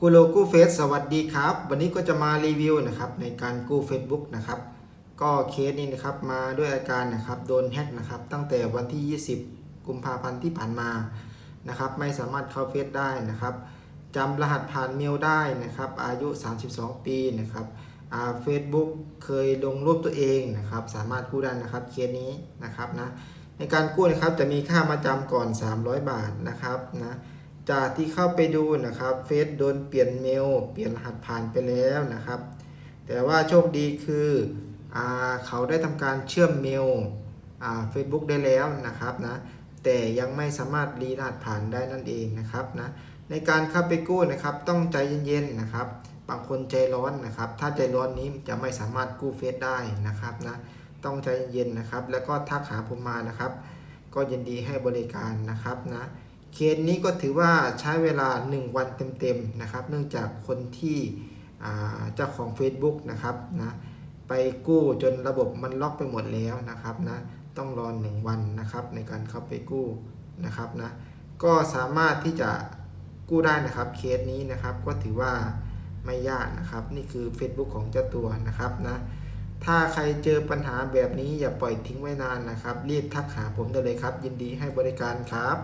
กูโลกูเฟสสวัสดีครับ วันนี้ก็จะมารีวิวนะครับในการกู้ Facebook นะครับ ก็เคสนี้นะครับมาด้วยอาการนะครับโดนแฮ็กนะครับตั้งแต่วันที่ 20 กุมภาพันธ์ที่ผ่านมานะครับไม่สามารถเข้าเฟซได้นะครับจำรหัสผ่านเมลได้นะครับอายุ 32 ปีนะครับเฟซบุ๊กเคยลงรูปตัวเองนะครับสามารถกู้ได้นะครับเคสนี้นะครับนะในการกู้นะครับจะมีค่ามาจำก่อน 300 บาทนะครับนะ จากที่เข้าไปดูนะครับเฟซโดนเปลี่ยนเมล เปลี่ยนรหัสผ่านไปแล้วนะครับ แต่ว่าโชคดีคืออเขาได้ทำการเชื่อมเมลเฟซบุ๊กได้แล้วนะครับนะแต่ยังไม่สามารถรีรหัสผ่านได้นั่นเองนะครับนะในการเข้าไปกู้นะครับต้องใจเย็นๆนะครับ บางคนใจร้อนนะครับ ถ้าใจร้อนนี้จะไม่สามารถกู้เฟซได้นะครับนะต้องใจเย็นๆนะครับ แล้วก็ทักหาผมมานะครับ ก็ยินดีให้บริการนะครับนะ เคสนี้ก็ถือว่าใช้เวลา 1 วันเต็มๆนะครับ เนื่องจากคนที่เจ้าของ Facebook นะครับนะไปกู้จนระบบมันล็อกไปหมดแล้วนะครับนะต้องรอหนึ่งวันนะครับในการเข้าไปกู้นะครับนะก็สามารถที่จะกู้ได้นะครับเคสนี้นะครับก็ถือว่าไม่ยากนะครับ นี่คือ Facebook ของเจ้าตัวนะครับนะถ้าใครเจอปัญหาแบบนี้อย่าปล่อยทิ้งไว้นานนะครับ รีบทักหาผมได้เลยครับ ยินดีให้บริการครับ